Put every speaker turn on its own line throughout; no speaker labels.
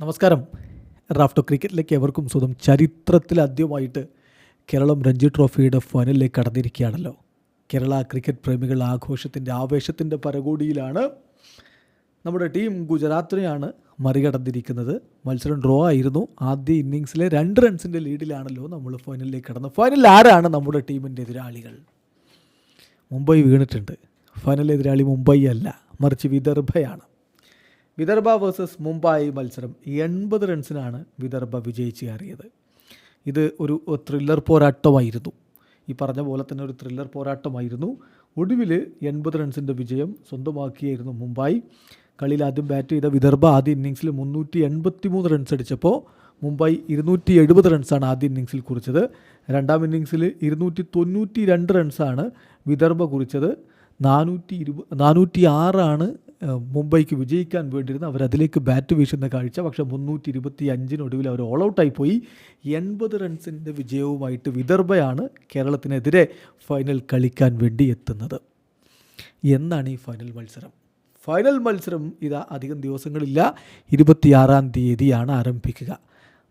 നമസ്കാരം. റാഫ്റ്റോ ക്രിക്കറ്റിലേക്ക് എവർക്കും സ്വന്തം ചരിത്രത്തിൽ ആദ്യമായിട്ട് കേരളം രഞ്ജി ട്രോഫിയുടെ ഫൈനലിലേക്ക് കടന്നിരിക്കുകയാണല്ലോ. കേരള ക്രിക്കറ്റ് പ്രേമികൾ ആഘോഷത്തിന്റെ ആവേശത്തിന്റെ പരകോടിയിലാണ് നമ്മുടെ ടീം ഗുജറാത്തിനെയാണ് മറികടന്നിരിക്കുന്നത്. മത്സരം ഡ്രോ ആയിരുന്നു. ആദ്യ ഇന്നിങ്സിലെ രണ്ട് റൺസിന്റെ ലീഡിലാണല്ലോ നമ്മൾ ഫൈനലിലേക്ക് കടന്നത്. ഫൈനലിൽ ആരാണ് നമ്മുടെ ടീമിന്റെ എതിരാളികൾ? മുംബൈ വീണിട്ടുണ്ട്. ഫൈനൽ എതിരാളി മുംബൈ അല്ല മറിച്ച് വിദർഭയാണ്. വിദർഭ വേഴ്സസ് മുംബൈ മത്സരം എൺപത് റൺസിനാണ് വിദർഭ വിജയിച്ച് കയറിയത്. ഇത് ഒരു ത്രില്ലർ പോരാട്ടമായിരുന്നു. ഈ പറഞ്ഞ പോലെ തന്നെ ഒരു ത്രില്ലർ പോരാട്ടമായിരുന്നു. ഒടുവിൽ എൺപത് റൺസിന്റെ വിജയം സ്വന്തമാക്കിയായിരുന്നു മുംബൈ. കളിയിൽ ആദ്യം ബാറ്റ് ചെയ്ത വിദർഭ ആദ്യ ഇന്നിങ്സിൽ മുന്നൂറ്റി എൺപത്തി മൂന്ന് റൺസ് അടിച്ചപ്പോൾ മുംബൈ ഇരുന്നൂറ്റി എഴുപത് റൺസാണ് ആദ്യ ഇന്നിങ്സിൽ കുറിച്ചത്. രണ്ടാം ഇന്നിങ്സിൽ ഇരുന്നൂറ്റി തൊണ്ണൂറ്റി രണ്ട് റൺസാണ് വിദർഭ കുറിച്ചത്. നാനൂറ്റി ഇരുപ നാനൂറ്റി ആറാണ് മുംബൈക്ക് വിജയിക്കാൻ വേണ്ടിയിരുന്ന അവർ അതിലേക്ക് ബാറ്റ് വീശുന്ന കാഴ്ച പക്ഷേ മുന്നൂറ്റി ഇരുപത്തി അഞ്ചിനൊടുവിൽ അവർ ഓൾ ഔട്ടായി പോയി എൺപത് റൺസിന്റെ വിജയവുമായിട്ട് വിദർഭയാണ് കേരളത്തിനെതിരെ ഫൈനൽ കളിക്കാൻ വേണ്ടി എത്തുന്നത്. എന്നാണ് ഈ ഫൈനൽ മത്സരം. ഫൈനൽ മത്സരം ഇതാ അധികം ദിവസങ്ങളില്ല. ഇരുപത്തിയാറാം തീയതിയാണ് ആരംഭിക്കുക.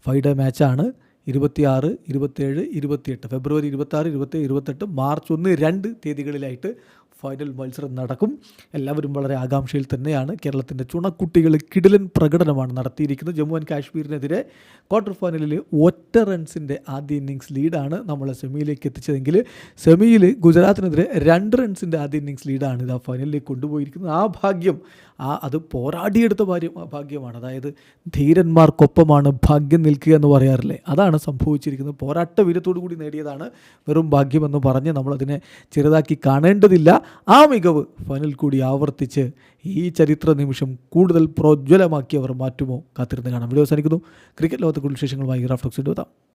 ഫൈവ് ഡേ മാച്ചാണ് ഇരുപത്തിയാറ് ഇരുപത്തേഴ് ഇരുപത്തിയെട്ട് ഫെബ്രുവരി ഇരുപത്താറ് ഇരുപത്തേഴ് ഇരുപത്തെട്ട് മാർച്ച് ഒന്ന് രണ്ട് തീയതികളിലായിട്ട് ഫൈനൽ മത്സരം നടക്കും. എല്ലാവരും വളരെ ആകാംക്ഷയിൽ തന്നെയാണ്. കേരളത്തിന്റെ ചുണക്കുട്ടികൾ കിടിലൻ പ്രകടനമാണ് നടത്തിയിരിക്കുന്നത്. ജമ്മു ആൻഡ് കാശ്മീരിനെതിരെ ക്വാർട്ടർ ഫൈനലിൽ ഒറ്റ റൺസിന്റെ ആദ്യ ഇന്നിങ്സ് ലീഡാണ് നമ്മൾ സെമിയിലേക്ക് എത്തിച്ചതെങ്കിൽ സെമിയിൽ ഗുജറാത്തിനെതിരെ രണ്ട് റൺസിന്റെ ആദ്യ ഇന്നിങ്സ് ലീഡാണ് ഇത് ആ ഫൈനലിലേക്ക് കൊണ്ടുപോയിരിക്കുന്നത്. ആ ഭാഗ്യം ആ അത് പോരാടിയെടുത്ത ഭാര്യം ഭാഗ്യമാണ്. അതായത് ധീരന്മാർക്കൊപ്പമാണ് ഭാഗ്യം നിൽക്കുക എന്ന് പറയാറില്ലേ? അതാണ് സംഭവിച്ചിരിക്കുന്നത്. പോരാട്ട വീരത്തോടു കൂടി നേടിയതാണ് വെറും ഭാഗ്യമെന്ന് പറഞ്ഞ് നമ്മളതിനെ ചെറുതാക്കി കാണേണ്ടതില്ല. ആ മികവ് ഫൈനൽ കൂടി ആവർത്തിച്ച് ഈ ചരിത്ര നിമിഷം കൂടുതൽ പ്രോജ്വലമാക്കിയവർ മാറ്റുമോ കാത്തിരുന്ന് കാണാം. വീഡിയോ അവസാനിക്കുന്നു. ക്രിക്കറ്റ് ലോകത്തെ കൂടുതൽ വിശേഷങ്ങളുമായി റാഫ്ലോക്സിന്റെ എത്താം.